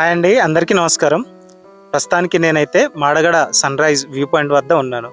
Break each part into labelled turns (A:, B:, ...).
A: Hi అండి అందరికీ నమస్కారం. ప్రస్తుతానికి నేనైతే Madagada sunrise view point వద్ద ఉన్నాను.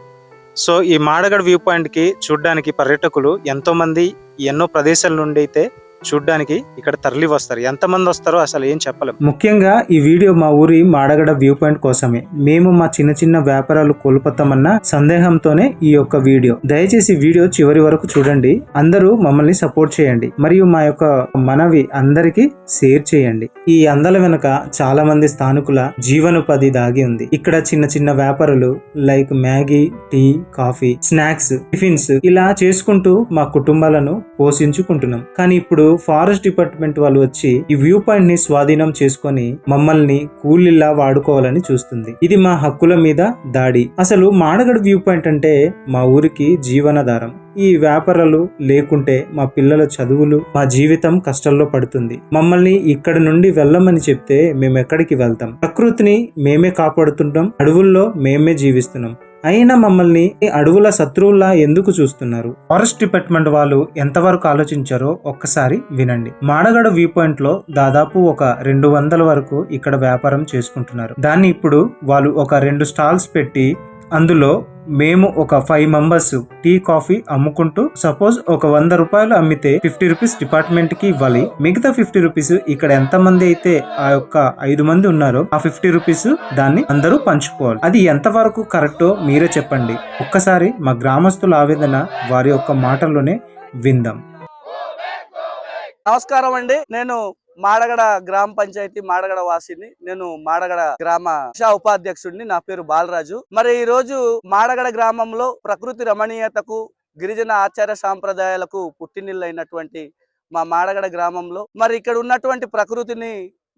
A: సో ఈ మాడగడ వ్యూ పాయింట్కి చూడడానికి పర్యాటకులు ఎంతోమంది ఎన్నో ప్రదేశాల నుండి అయితే చూడడానికి ఇక్కడ తరలి వస్తారు. ఎంతమంది వస్తారో అసలు ఏం చెప్పలేము ముఖ్యంగా ఈ వీడియో మా ఊరి మాడగడ వ్యూ పాయింట్ కోసమే. మేము మా చిన్న చిన్న వ్యాపారాలు కోల్పోతామన్న సందేహంతోనే ఈ యొక్క వీడియో. దయచేసి వీడియో చివరి వరకు చూడండి. అందరూ మమ్మల్ని సపోర్ట్ చేయండి. మరియు మా యొక్క మనవి అందరికీ షేర్ చేయండి. ఈ అందల వెనుక చాలా మంది స్థానికుల జీవనోపాధి దాగి ఉంది. ఇక్కడ చిన్న చిన్న వ్యాపారులు like Maggi tea coffee snacks tiffins ఇలా చేసుకుంటూ మా కుటుంబాలను పోషించుకుంటున్నాం. కానీ ఇప్పుడు ఫారెస్ట్ డిపార్ట్మెంట్ వాళ్ళు వచ్చి ఈ వ్యూ పాయింట్ని స్వాధీనం చేసుకొని మమ్మల్ని కూలీలా వాడుకోవాలని చూస్తుంది. ఇది మా హక్కుల మీద దాడి. అసలు మాడగడ వ్యూ పాయింట్ అంటే మా ఊరికి జీవనాధారం. ఈ వ్యాపారాలు లేకుంటే మా పిల్లల చదువులు మా జీవితం కష్టాల్లో పడుతుంది. మమ్మల్ని ఇక్కడ నుండి వెళ్ళమని చెప్తే మేము ఎక్కడికి వెళ్తాం? ప్రకృతిని మేమే కాపాడుతుంటాం. అడవుల్లో మేమే జీవిస్తున్నాం. అయినా మమ్మల్ని ఈ అడవుల శత్రువుల్లా ఎందుకు చూస్తున్నారు? ఫారెస్ట్ డిపార్ట్మెంట్ వాళ్ళు ఎంతవరకు ఆలోచించారో ఒక్కసారి వినండి. మాడగడ వ్యూ పాయింట్లో దాదాపు ఒక రెండు వందల వరకు ఇక్కడ వ్యాపారం చేసుకుంటున్నారు. దాన్ని ఇప్పుడు వాళ్ళు ఒక రెండు స్టాల్స్ పెట్టి అందులో మేము ఒక ఫైవ్ మెంబర్స్ టీ కాఫీ అమ్ముకుంటూ సపోజ్ ఒక వంద రూపాయలు అమ్మితే ఫిఫ్టీ రూపీస్ డిపార్ట్మెంట్కి ఇవ్వాలి. మిగతా ఫిఫ్టీ రూపీస్ ఇక్కడ ఎంత మంది అయితే ఆ యొక్క ఐదు మంది ఉన్నారో ఆ ఫిఫ్టీ రూపీస్ దాన్ని అందరూ పంచుకోవాలి. అది ఎంత వరకు కరెక్టో మీరే చెప్పండి. ఒక్కసారి మా గ్రామస్తుల ఆవేదన వారి యొక్క మాటల్లోనే విందాం.
B: నమస్కారం అండి. నేను మాడగడ గ్రామ పంచాయతీ మాడగడ వాసిని. నేను మాడగడ గ్రామ శిక్షా ఉపాధ్యక్షుడిని. నా పేరు బాలరాజు. మరి ఈ రోజు మాడగడ గ్రామంలో ప్రకృతి రమణీయతకు గిరిజన ఆచార సాంప్రదాయాలకు పుట్టినిల్లైనటువంటి మా మాడగడ గ్రామంలో. మరి ఇక్కడ ఉన్నటువంటి ప్రకృతిని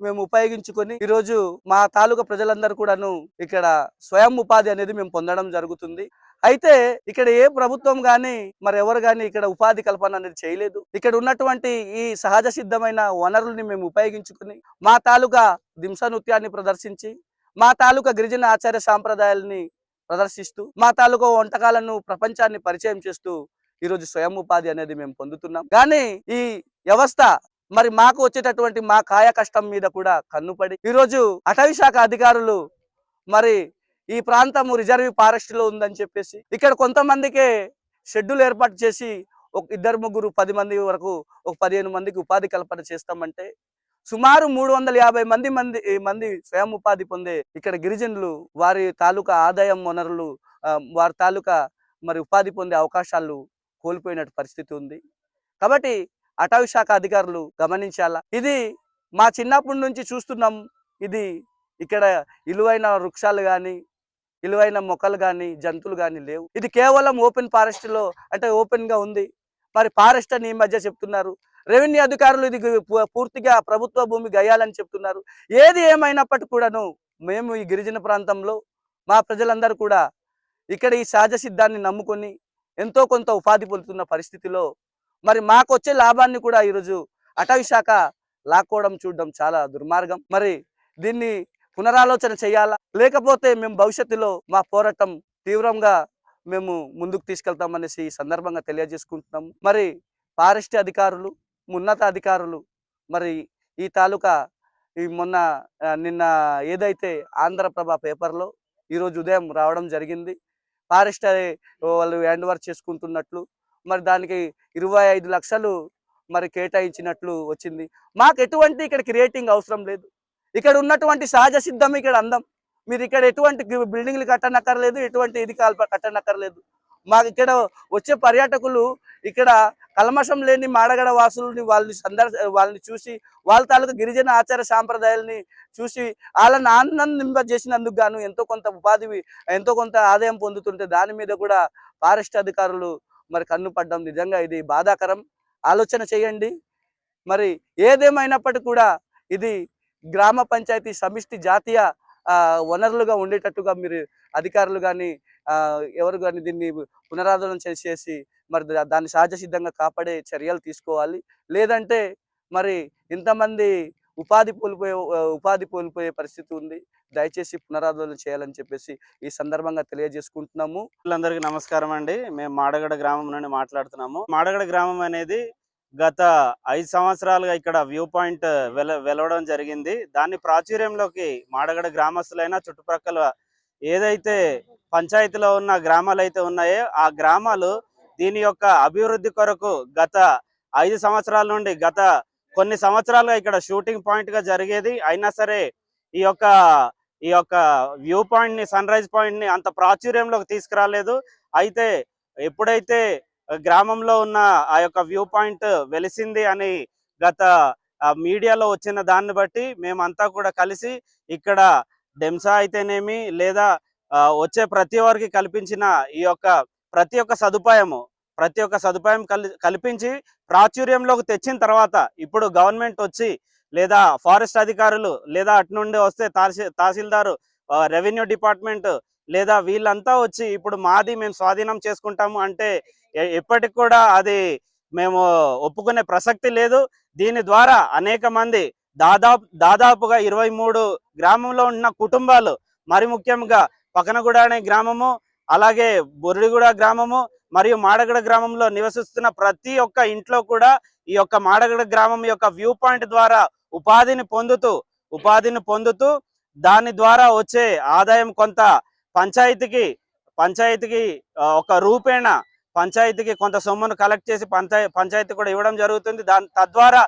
B: మేము ఉపయోగించుకొని ఈ రోజు మా తాలూకా ప్రజలందరూ కూడాను ఇక్కడ స్వయం ఉపాధి అనేది మేము పొందడం జరుగుతుంది. అయితే ఇక్కడ ఏ ప్రభుత్వం గాని మరి ఎవరు గాని ఇక్కడ ఉపాధి కల్పన అనేది చేయలేదు. ఇక్కడ ఉన్నటువంటి ఈ సహజ సిద్ధమైన వనరుల్ని మేము ఉపయోగించుకుని మా తాలూకా దింస నృత్యాన్ని ప్రదర్శించి మా తాలూకా గిరిజన ఆచార్య సాంప్రదాయాల్ని ప్రదర్శిస్తూ మా తాలూకా వంటకాలను ప్రపంచాన్ని పరిచయం చేస్తూ ఈరోజు స్వయం ఉపాధి అనేది మేము పొందుతున్నాం. కానీ ఈ వ్యవస్థ మరి మాకు వచ్చేటటువంటి మా కాయ కష్టం మీద కూడా కన్నుపడి ఈరోజు అటవీ శాఖ అధికారులు మరి ఈ ప్రాంతము రిజర్వ్ ఫారెస్ట్లో ఉందని చెప్పేసి ఇక్కడ కొంతమందికే షెడ్యూల్ ఏర్పాటు చేసి ఒక ఇద్దరు ముగ్గురు పది మంది వరకు ఒక పదిహేను మందికి ఉపాధి కల్పన చేస్తామంటే సుమారు మూడు వందల యాభై మంది మంది ఈ మంది స్వయం ఉపాధి పొందే ఇక్కడ గిరిజనులు వారి తాలూకా ఆదాయం వనరులు వారి తాలూకా మరి ఉపాధి పొందే అవకాశాలు కోల్పోయినట్టు పరిస్థితి ఉంది. కాబట్టి అటవీ శాఖ అధికారులు గమనించాలా? ఇది మా చిన్నప్పటి నుంచి చూస్తున్నాం. ఇది ఇక్కడ ఇలువైన వృక్షాలు కానీ విలువైన మొక్కలు కానీ జంతువులు కానీ లేవు. ఇది కేవలం ఓపెన్ ఫారెస్ట్లో అంటే ఓపెన్గా ఉంది. మరి ఫారెస్ట్ అని ఈ మధ్య చెప్తున్నారు. రెవెన్యూ అధికారులు ఇది పూర్తిగా ప్రభుత్వ భూమి గయ్యాలని చెప్తున్నారు. ఏది ఏమైనప్పటికీ కూడాను మేము ఈ గిరిజన ప్రాంతంలో మా ప్రజలందరూ కూడా ఇక్కడ ఈ సహజ సిద్ధాన్ని నమ్ముకొని ఎంతో కొంత ఉపాధి పొందుతున్న పరిస్థితిలో మరి మాకు వచ్చే లాభాన్ని కూడా ఈరోజు అటవీ శాఖ లాక్కోవడం చూడడం చాలా దుర్మార్గం. మరి దీన్ని పునరాలోచన చేయాలా? లేకపోతే మేము భవిష్యత్తులో మా పోరాటం తీవ్రంగా మేము ముందుకు తీసుకెళ్తామనేసి ఈ సందర్భంగా తెలియజేసుకుంటున్నాము మరి ఫారెస్ట్ అధికారులు ఉన్నత అధికారులు మరి ఈ తాలూకా ఈ మొన్న నిన్న ఏదైతే ఆంధ్రప్రభ పేపర్లో ఈరోజు ఉదయం రావడం జరిగింది. ఫారెస్ట్ వాళ్ళు హ్యాండ్ ఓవర్ చేసుకుంటున్నట్లు మరి దానికి ఇరవై ఐదు లక్షలు మరి కేటాయించినట్లు వచ్చింది. మాకు ఎటువంటి ఇక్కడ క్రియేటింగ్ అవసరం లేదు. ఇక్కడ ఉన్నటువంటి సహజ సిద్ధం ఇక్కడ అందం. మీరు ఇక్కడ ఎటువంటి బిల్డింగ్లు కట్టనక్కర్లేదు ఎటువంటి ఇది కాల్ప కట్టనక్కర్లేదు. మాకు ఇక్కడ వచ్చే పర్యాటకులు ఇక్కడ కల్మషం లేని మాడగడ వాసులని వాళ్ళని సందర్శ వాళ్ళని చూసి వాళ్ళ తాలూకు గిరిజన ఆచార సాంప్రదాయాలని చూసి వాళ్ళని ఆనందింపజేసినందుకు గాను ఎంతో కొంత ఉపాధి ఎంతో కొంత ఆదాయం పొందుతుంటే దాని మీద కూడా ఫారెస్ట్ అధికారులు మరి కన్ను పడ్డం నిజంగా ఇది బాధాకరం. ఆలోచన చేయండి. మరి ఏదేమైనప్పటికీ కూడా ఇది గ్రామ పంచాయతీ సమిష్టి జాతీయ వనరులుగా ఉండేటట్టుగా మీరు అధికారులు కానీ ఎవరు కానీ దీన్ని పునరాధరణ చేసేసి మరి దా- దాన్ని సహజ సిద్ధంగా కాపాడే చర్యలు తీసుకోవాలి. లేదంటే మరి ఇంతమంది ఉపాధి కోల్పోయే ఉపాధి కోల్పోయే పరిస్థితి ఉంది. దయచేసి పునరాధరణ చేయాలని చెప్పేసి ఈ సందర్భంగా తెలియజేసుకుంటున్నాము.
C: అందరికీ నమస్కారం అండి. మేము మాడగడ గ్రామం నుండి మాట్లాడుతున్నాము. మాడగడ గ్రామం అనేది గత ఐదు సంవత్సరాలుగా ఇక్కడ వ్యూ పాయింట్ వెల వెలవడం జరిగింది. దాన్ని ప్రాచుర్యంలోకి మాడగడ గ్రామస్తులైనా చుట్టుప్రక్కల ఏదైతే పంచాయతీలో ఉన్న గ్రామాలు అయితే ఉన్నాయో ఆ గ్రామాలు దీని యొక్క అభివృద్ధి కొరకు గత ఐదు సంవత్సరాల నుండి గత కొన్ని సంవత్సరాలుగా ఇక్కడ షూటింగ్ పాయింట్గా జరిగేది. అయినా సరే ఈ యొక్క ఈ యొక్క వ్యూ పాయింట్ని సన్ రైజ్ పాయింట్ని అంత ప్రాచుర్యంలోకి తీసుకురాలేదు. అయితే ఎప్పుడైతే గ్రామంలో ఉన్న ఆ యొక్క వ్యూ పాయింట్ వెలిసింది అని గత మీడియాలో వచ్చిన దాన్ని బట్టి మేమంతా కూడా కలిసి ఇక్కడ డెమ్సా అయితేనేమి లేదా వచ్చే ప్రతి వారికి కల్పించిన ఈ యొక్క ప్రతి ఒక్క సదుపాయము ప్రతి ఒక్క సదుపాయం కల్పించి ప్రాచుర్యంలోకి తెచ్చిన తర్వాత ఇప్పుడు గవర్నమెంట్ వచ్చి లేదా ఫారెస్ట్ అధికారులు లేదా అటు నుండి వస్తే తహసీ తహసీల్దారు రెవెన్యూ డిపార్ట్మెంట్ లేదా వీళ్ళంతా వచ్చి ఇప్పుడు మాది మేము స్వాధీనం చేసుకుంటాము అంటే ఎప్పటికి కూడా అది మేము ఒప్పుకునే ప్రసక్తి లేదు. దీని ద్వారా అనేక మంది దాదాపు దాదాపుగా ఇరవై మూడు గ్రామంలో ఉన్న కుటుంబాలు మరి ముఖ్యంగా పక్కనగూడ అనే గ్రామము అలాగే బొర్రిగూడ గ్రామము మరియు మాడగడ గ్రామంలో నివసిస్తున్న ప్రతి ఒక్క ఇంట్లో కూడా ఈ యొక్క మాడగడ గ్రామం యొక్క వ్యూ పాయింట్ ద్వారా ఉపాధిని పొందుతూ ఉపాధిని పొందుతూ దాని ద్వారా వచ్చే ఆదాయం కొంత పంచాయతీకి పంచాయతీకి ఒక రూపేణ పంచాయతీకి కొంత సొమ్మును కలెక్ట్ చేసి పంచాయ పంచాయతీ కూడా ఇవ్వడం జరుగుతుంది. దాని తద్వారా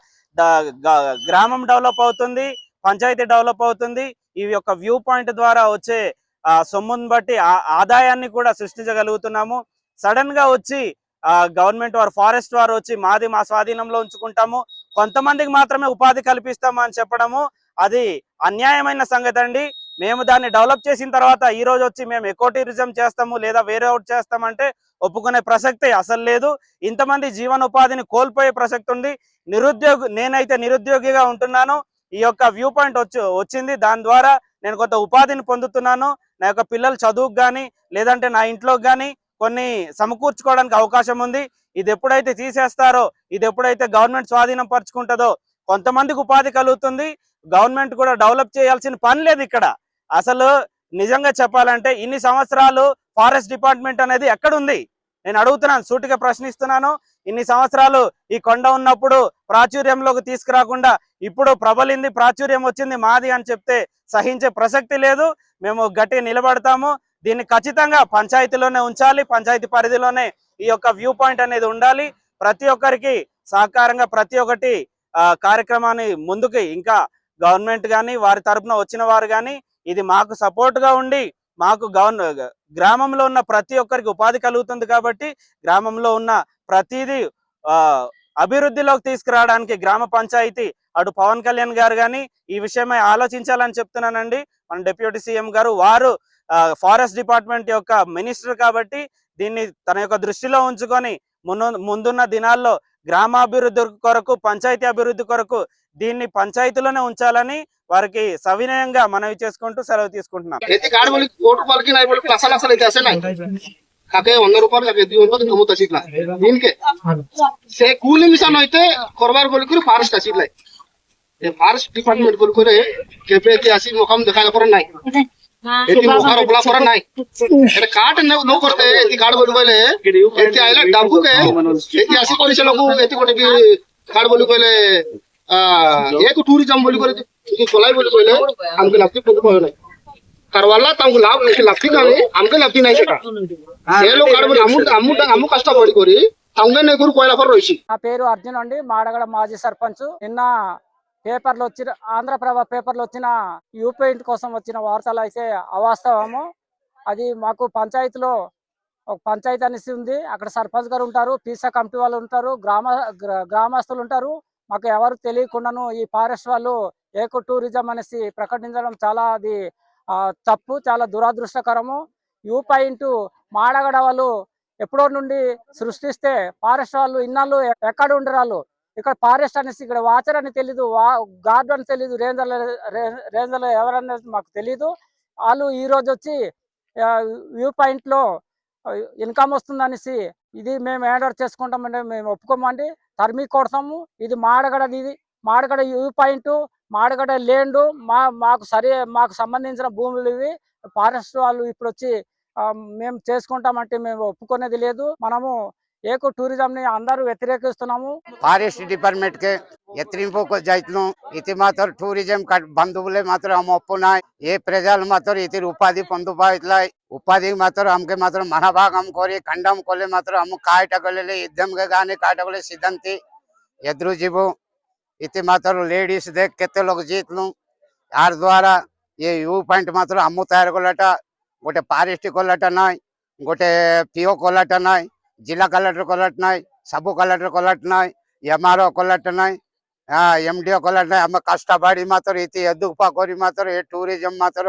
C: గ్రామం డెవలప్ అవుతుంది పంచాయతీ డెవలప్ అవుతుంది. ఈ యొక్క వ్యూ పాయింట్ ద్వారా వచ్చే ఆ సొమ్మును బట్టి ఆ ఆదాయాన్ని కూడా సృష్టించగలుగుతున్నాము. సడన్గా వచ్చి ఆ గవర్నమెంట్ వారు ఫారెస్ట్ వారు వచ్చి మాది మా స్వాధీనంలో ఉంచుకుంటాము. కొంతమందికి మాత్రమే ఉపాధి కల్పిస్తాము అని చెప్పడము అది అన్యాయమైన సంగతి అండి మేము దాన్ని డెవలప్ చేసిన తర్వాత ఈ రోజు వచ్చి మేము ఎకో టూరిజం చేస్తాము లేదా వేరే అవుట్ చేస్తామంటే ఒప్పుకునే ప్రసక్తి అసలు లేదు. ఇంతమంది జీవన ఉపాధిని కోల్పోయే ప్రసక్తి ఉంది. నిరుద్యోగి నేనైతే నిరుద్యోగిగా ఉంటున్నాను. ఈ యొక్క వ్యూ పాయింట్ వచ్చి వచ్చింది. దాని ద్వారా నేను కొంత ఉపాధిని పొందుతున్నాను. నా యొక్క పిల్లల చదువుకు కానీ లేదంటే నా ఇంట్లోకి కానీ కొన్ని సమకూర్చుకోవడానికి అవకాశం ఉంది. ఇది ఎప్పుడైతే తీసేస్తారో ఇది ఎప్పుడైతే గవర్నమెంట్ స్వాధీనం పరుచుకుంటుందో కొంతమందికి ఉపాధి కలుగుతుంది. గవర్నమెంట్ కూడా డెవలప్ చేయాల్సిన పని లేదు ఇక్కడ. అసలు నిజంగా చెప్పాలంటే ఇన్ని సంవత్సరాలు ఫారెస్ట్ డిపార్ట్మెంట్ అనేది ఎక్కడుంది? నేను అడుగుతున్నాను సూటిగా ప్రశ్నిస్తున్నాను. ఇన్ని సంవత్సరాలు ఈ కొండ ఉన్నప్పుడు ప్రాచుర్యంలోకి తీసుకురాకుండా ఇప్పుడు ప్రబలింది ప్రాచుర్యం వచ్చింది మాది అని చెప్తే సహించే ప్రసక్తి లేదు. మేము గట్టి నిలబడతాము. దీన్ని ఖచ్చితంగా పంచాయతీలోనే ఉంచాలి పంచాయతీ పరిధిలోనే ఈ యొక్క వ్యూ పాయింట్ అనేది ఉండాలి. ప్రతి ఒక్కరికి సహకారంగా ప్రతి ఒక్కటి కార్యక్రమాన్ని ముందుకి ఇంకా గవర్నమెంట్ కానీ వారి తరపున వచ్చిన వారు కానీ ఇది మాకు సపోర్ట్గా ఉండి మాకు గవర్న గ్రామంలో ఉన్న ప్రతి ఒక్కరికి ఉపాధి కలుగుతుంది కాబట్టి గ్రామంలో ఉన్న ప్రతిదీ అభివృద్ధిలోకి తీసుకురావడానికి గ్రామ పంచాయతీ అటు పవన్ కళ్యాణ్ గారు కానీ ఈ విషయమై ఆలోచించాలని చెప్తున్నానండి. మన డిప్యూటీ సీఎం గారు వారు ఫారెస్ట్ డిపార్ట్మెంట్ యొక్క మినిస్టర్ కాబట్టి దీన్ని తన యొక్క దృష్టిలో ఉంచుకొని మును ముందున్న దినాల్లో గ్రామాభివృద్ధి కొరకు పంచాయతీ అభివృద్ధి కొరకు దీన్ని పంచాయతీలోనే ఉంచాలని వారికి సవినయంగా మనవి చేసుకుంటూ సెలవు తీసుకుంటున్నాం.
D: కాకే వంద రూపాయలు కాకే దిగు ఉంటుంది నమ్ముతా సీట్ల. దీనికే. సే కూలింగ్ మిషన్ అయితే కొరవారు కొలుకురు ఫారెస్ట్ సీట్లై. ఫారెస్ట్ డిపార్ట్మెంట్ కొలుకురే కెపేకి అసీ ముఖం దిఖాల కొర నాయి काट नऊ करते ती काढ बनवले येते आयला डांबू काय येते असे कोणीचे लोक येते कोणी की काढ बोलू पहिले एक टुरिझम बोलू पहिले तुझी कोलाय बोलू पहिले आमके लागते बोलू पहिले करवाला तमको लाभ नहीं लागती काने आमके लागती नहीं का ये लोग काढ बोलू अमू अमू अमू కష్టపడి కొరి తమకే నేను కోరు కోయల ఫర్ రోయిసి
E: నా పేరు అర్జున్ అండి మాడగడ మాజీ సర్పంచ్ నిన్న పేపర్లు వచ్చిన ఆంధ్రప్రభ పేపర్లు వచ్చిన యూ పెయింట్ కోసం వచ్చిన వార్తలు అయితే అవాస్తవము. అది మాకు పంచాయతీలో ఒక పంచాయతీ అనేసి ఉంది. అక్కడ సర్పంచ్ గారు ఉంటారు పీసా కమిటీ వాళ్ళు ఉంటారు గ్రామ గ్రామస్తులు ఉంటారు. మాకు ఎవరు తెలియకుండాను ఈ ఫారెస్ట్ వాళ్ళు ఏకో టూరిజం అనేసి ప్రకటించడం చాలా అది ఆ, తప్పు చాలా దురదృష్టకరము. యూ పాయింట్ మాడగడ వాళ్ళు ఎప్పుడో నుండి సృష్టిస్తే ఫారెస్ట్ వాళ్ళు ఇన్నాళ్ళు ఎక్కడ ఉండరాళ్ళు? ఇక్కడ ఫారెస్ట్ అనేసి ఇక్కడ వాచర్ అని తెలీదు గార్డ్ అని తెలీదు రేంజర్ రేంజర్లు ఎవరనేది మాకు తెలీదు. వాళ్ళు ఈ రోజు వచ్చి వ్యూ పాయింట్లో ఇన్కమ్ వస్తుందనేసి ఇది మేము ఆర్డర్ చేసుకుంటామంటే మేము ఒప్పుకోమండి. తరిమి కొడతాము. ఇది మాడగడది ఇది. మాడగడ వ్యూ పాయింట్ మాడగడ లేండు మా మాకు సరి మాకు సంబంధించిన భూములు ఇవి. ఫారెస్ట్ వాళ్ళు ఇప్పుడు వచ్చి మేము చేసుకుంటామంటే మేము ఒప్పుకునేది లేదు. మనము ఏకో టూరిజం ని అందరూ వ్యతిరేకిస్తున్నాము.
F: ఫారెస్ట్ డిపార్ట్మెంట్కి ఎత్తింపుకు జైతును ఇది మాత్రం టూరిజం బంధువులే మాత్రం ఒప్పునా ఏ ప్రజలు మాత్రం ఇది ఉపాధి పొందుబాయిట్లా ఉపాధి మాత్రం అమ్మకి మాత్రం మన భాగం కోరి ఖండం కొలే మాత్రం అమ్మ కాయటగొల్లే యుద్ధంగా కానీ కాయటగొల్లే సిద్ధంతి. ఎదురు జీవు. ఇది మాత్రం లేడీస్ దే జీతులు. జీతును ద్వారా ఈ యూ పాయింట్ మాత్రం అమ్ము తయారు కొల్లట ఒకటి ఫారెస్ట్ కొల్లట నాయ్ ఇంకోటి పిఓ కొల్లట నాయ్ જિલ્લા કલેક્ટર કોલેટ નહીં સબુ કલેક્ટર કોલેટ નહીં એમઆરઓ કોલેટ નહીં હા એમડીઓ કોલેટ નહીં અમે કષ્ટભાડી માત્ર ઇતિ એદુપાકોરી માત્ર એ ટુરિઝમ માત્ર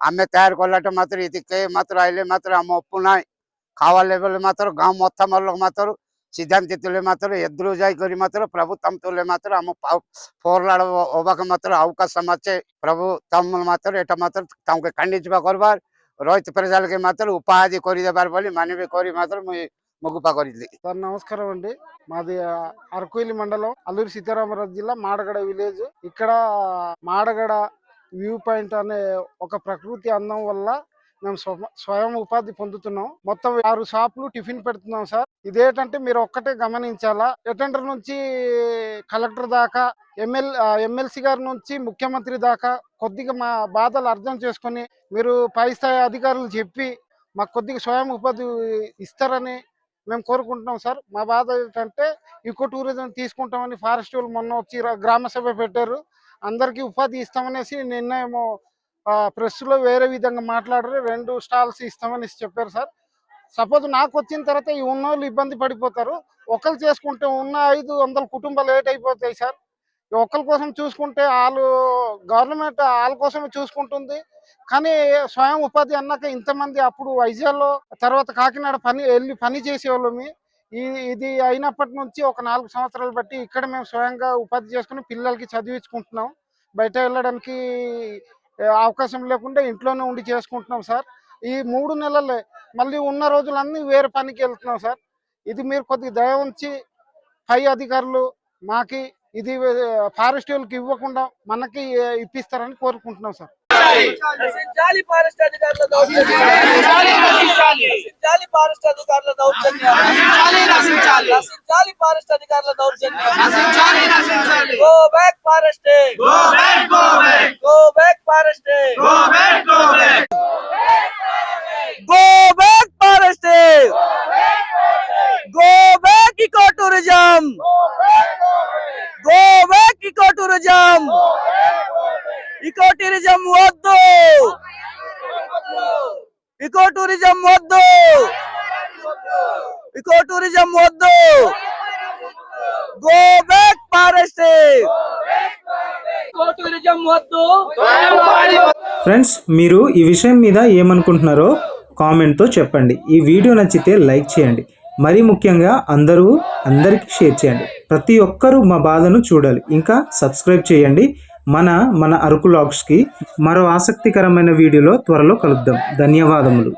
F: અમે તૈયાર કોલેટ માત્ર ઇતિ કે માત્ર આઈલે માત્ર અમે ઓપ્પુ નહીં ખાવા લેવલે মাত্র গাঁ মথা মল্লক মাত্র সিদ্ধান্তে তুলে মাত্র এদ্রু যাই করি মাত্র প্রভু তম তুলে মাত্র আম ফোরলাড় হবাক মাত্র অবকাশ আছে প্রভু তম মাত্র এটা মাত্র তামকে কান্ডি যা করবার রহিত প্রজালকে মাত্র উপাধি করে দেবার বলে মানবী করি মাত্র মুই ముగ్గుపా కొరింది
G: సార్ నమస్కారం అండి. మాది అరకుయిలి మండలం అల్లూరి సీతారామరాజు జిల్లా మాడగడ విలేజ్. ఇక్కడ మాడగడ వ్యూ పాయింట్ అనే ఒక ప్రకృతి అందం వల్ల మేము స్వయం ఉపాధి పొందుతున్నాం. మొత్తం ఆరు షాపులు టిఫిన్ పెడుతున్నాం సార్. ఇదేంటంటే మీరు ఒక్కటే గమనించాలా? అటెండర్ నుంచి కలెక్టర్ దాకా ఎమ్మెల్ ఎమ్మెల్సీ గారి నుంచి ముఖ్యమంత్రి దాకా కొద్దిగా మా బాధలు అర్థం చేసుకొని మీరు పై స్థాయి అధికారులు చెప్పి మాకు కొద్దిగా స్వయం ఉపాధి ఇస్తారని మేము కోరుకుంటున్నాం సార్. మా బాధ ఏంటంటే ఈకో టూరిజం తీసుకుంటామని ఫారెస్ట్ వాళ్ళు మొన్న వచ్చి గ్రామ సభ పెట్టారు. అందరికీ ఉపాధి ఇస్తామనేసి నిన్నేమో ప్రెస్లో వేరే విధంగా మాట్లాడరు. రెండు స్టాల్స్ ఇస్తామనేసి చెప్పారు సార్. సపోజ్ నాకు వచ్చిన తర్వాత ఈ ఉన్నోళ్ళు ఇబ్బంది పడిపోతారు. ఒకరు చేసుకుంటే ఉన్న ఐదు వందల కుటుంబాలు లేట్ అయిపోతాయి సార్. ఒకరి కోసం చూసుకుంటే వాళ్ళు గవర్నమెంట్ వాళ్ళ కోసమే చూసుకుంటుంది. కానీ స్వయం ఉపాధి అన్నాక ఇంతమంది అప్పుడు వైజాగ్లో తర్వాత కాకినాడ పని వెళ్ళి పని చేసేవాళ్ళమి. ఈ ఇది అయినప్పటి నుంచి ఒక నాలుగు సంవత్సరాలు బట్టి ఇక్కడ మేము స్వయంగా ఉపాధి చేసుకుని పిల్లలకి చదివించుకుంటున్నాం. బయట వెళ్ళడానికి అవకాశం లేకుండా ఇంట్లోనే ఉండి చేసుకుంటున్నాం సార్. ఈ మూడు నెలలే మళ్ళీ ఉన్న రోజులన్నీ వేరే పనికి వెళ్తున్నాం సార్. ఇది మీరు కొద్దిగా దయ ఉంచి పై అధికారులు మాకి ఇది ఫారెస్ట్ వాళ్ళకి ఇవ్వకుండా మనకి ఇప్పిస్తారని కోరుకుంటున్నాం సార్.
B: నశించాలి ఫారెస్ట్ అధికారుల దౌర్జన్యం నశించాలి ఫారెస్ట్ అధికారుల దౌర్జన్యం నశించాలి ఫారెస్ట్ అధికారుల దౌర్జన్యం go back forest go back go back go back forest go back go back go back forest go back eco tourism go back eco tourism eco tourism వద్దు. ఇకో టూరిజం వద్దు. Eco tourism వద్దు go back forest
A: friends మీరు ఈ విషయం మీద ఏమనుకుంటున్నారో కామెంట్తో చెప్పండి. ఈ వీడియో నచ్చితే లైక్ చేయండి. మరీ ముఖ్యంగా అందరూ అందరికీ షేర్ చేయండి. ప్రతి ఒక్కరూ మా బాధను చూడాలి. ఇంకా సబ్స్క్రైబ్ చేయండి. మన మన అరకు లాగ్స్కి మరో ఆసక్తికరమైన వీడియోలో త్వరలో కలుద్దాం. ధన్యవాదములు.